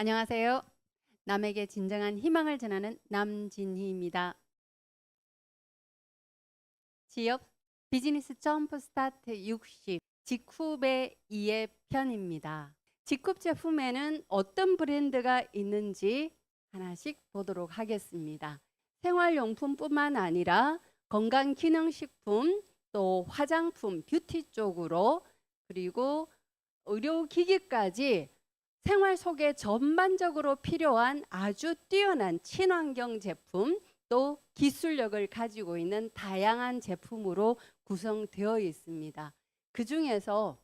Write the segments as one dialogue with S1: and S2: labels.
S1: 안녕하세요. 남에게 진정한 희망을 전하는 남진희입니다. 지역 비즈니스 점프 스타트 60 직후배 2의 편입니다. 직후 제품에는 어떤 브랜드가 있는지 하나씩 보도록 하겠습니다. 생활용품뿐만 아니라 건강기능식품, 또 화장품, 뷰티 쪽으로 그리고 의료기기까지 생활 속에 전반적으로 필요한 아주 뛰어난 친환경 제품 또 기술력을 가지고 있는 다양한 제품으로 구성되어 있습니다. 그 중에서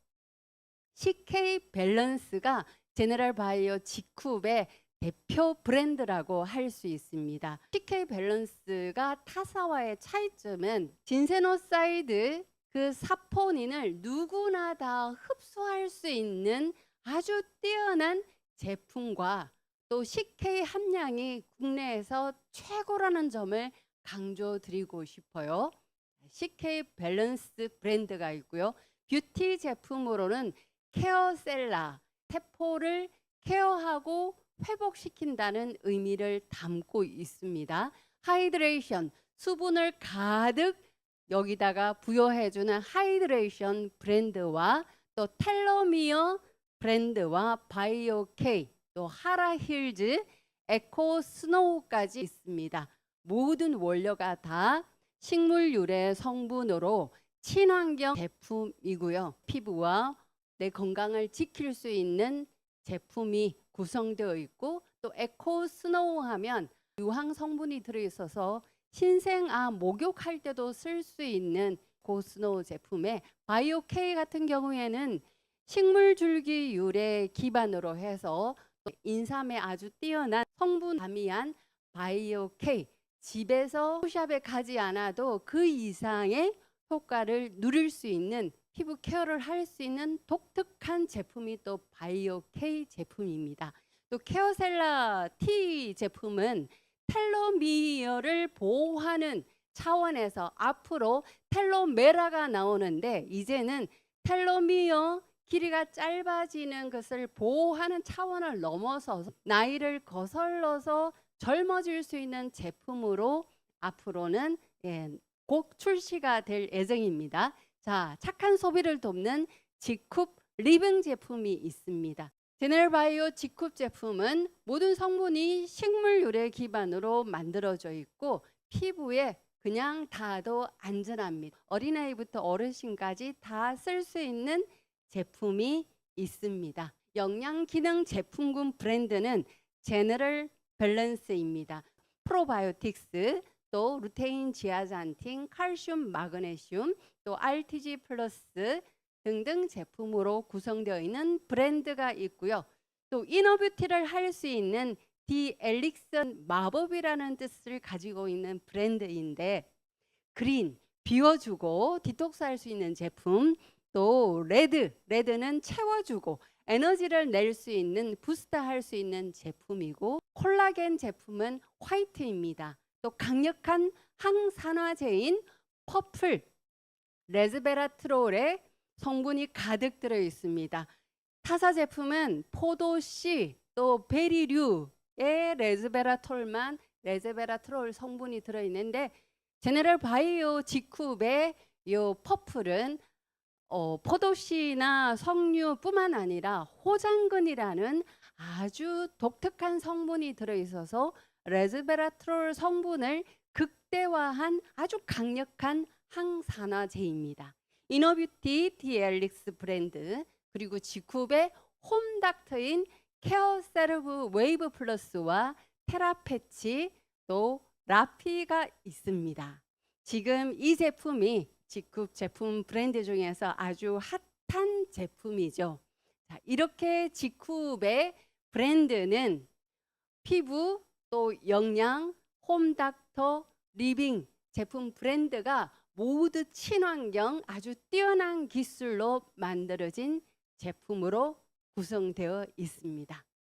S1: CK 밸런스가 제네랄 바이오 직후의 대표 브랜드라고 할 수 있습니다. CK 밸런스가 타사와의 차이점은 진세노사이드 그 사포닌을 누구나 다 흡수할 수 있는 아주 뛰어난 제품과 또 CK 함량이 국내에서 최고라는 점을 강조드리고 싶어요. CK 밸런스 브랜드가 있고요. 뷰티 제품으로는 케어셀라, 세포를 케어하고 회복시킨다는 의미를 담고 있습니다. 하이드레이션, 수분을 가득 여기다가 부여해주는 하이드레이션 브랜드와 또 텔로미어 브랜드와 바이오케이 또 하라힐즈 에코 스노우까지 있습니다. 모든 원료가 다 식물 유래 성분으로 친환경 제품이고요. 피부와 내 건강을 지킬 수 있는 제품이 구성되어 있고 또 에코 스노우 하면 유황 성분이 들어 있어서 신생아 목욕할 때도 쓸 수 있는 고스노우 제품에 바이오 K 같은 경우에는 식물 줄기 유래 기반으로 해서 또 인삼에 아주 뛰어난 성분 가미한 바이오 K 집에서 샵에 가지 않아도 그 이상의 효과를 누릴 수 있는 피부 케어를 할 수 있는 독특한 제품이 또 바이오 K 제품입니다. 또 케어셀라 T 제품은 텔로미어를 보호하는 차원에서 앞으로 텔로메라가 나오는데 이제는 텔로미어 길이가 짧아지는 것을 보호하는 차원을 넘어서 나이를 거슬러서 젊어질 수 있는 제품으로 앞으로는 예, 곧 출시가 될 예정입니다. 자, 착한 소비를 돕는 직쿱 리빙 제품이 있습니다. 제네럴바이오 직쿱 제품은 모든 성분이 식물 유래 기반으로 만들어져 있고 피부에 그냥 닿아도 안전합니다. 어린아이부터 어르신까지 다 쓸 수 있는 제품이 있습니다. 영양 기능 제품군 브랜드는 제너럴 밸런스입니다. 프로바이오틱스 또 루테인 지아잔틴, 칼슘, 마그네슘, 또 RTG 플러스 등등 제품으로 구성되어 있는 브랜드가 있고요. 또 이너뷰티를 할 수 있는 디 엘릭슨 마법이라는 뜻을 가지고 있는 브랜드인데 그린 비워주고 디톡스할 수 있는 제품 또 레드 레드는 채워주고 에너지를 낼 수 있는 부스터 할 수 있는 제품이고 콜라겐 제품은 화이트입니다. 또 강력한 항산화제인 퍼플 레즈베라트롤의 성분이 가득 들어 있습니다. 타사 제품은 포도씨 또 베리류의 레즈베라톨만 레즈베라트롤 성분이 들어 있는데 제네럴 바이오 직후의 요 퍼플은 어, 포도씨나 석류뿐만 아니라 호장근이라는 아주 독특한 성분이 들어 있어서 레즈베라트롤 성분을 극대화한 아주 강력한 항산화제입니다. 이너뷰티 디엘릭스 브랜드 그리고 지쿱의 홈닥터인 케어 세르브 웨이브 플러스와 테라패치 또 라피가 있습니다. 지금 이 제품이 지쿱 제품 브랜드 중에서 아주 핫한 제품이죠. 자, 이렇게 지쿱의 브랜드는 피부 또 영양, 홈닥터, 리빙 제품 브랜드가 모두 친환경 아주 뛰어난 기술로 만들어진 제품으로 구성되어 있습니다.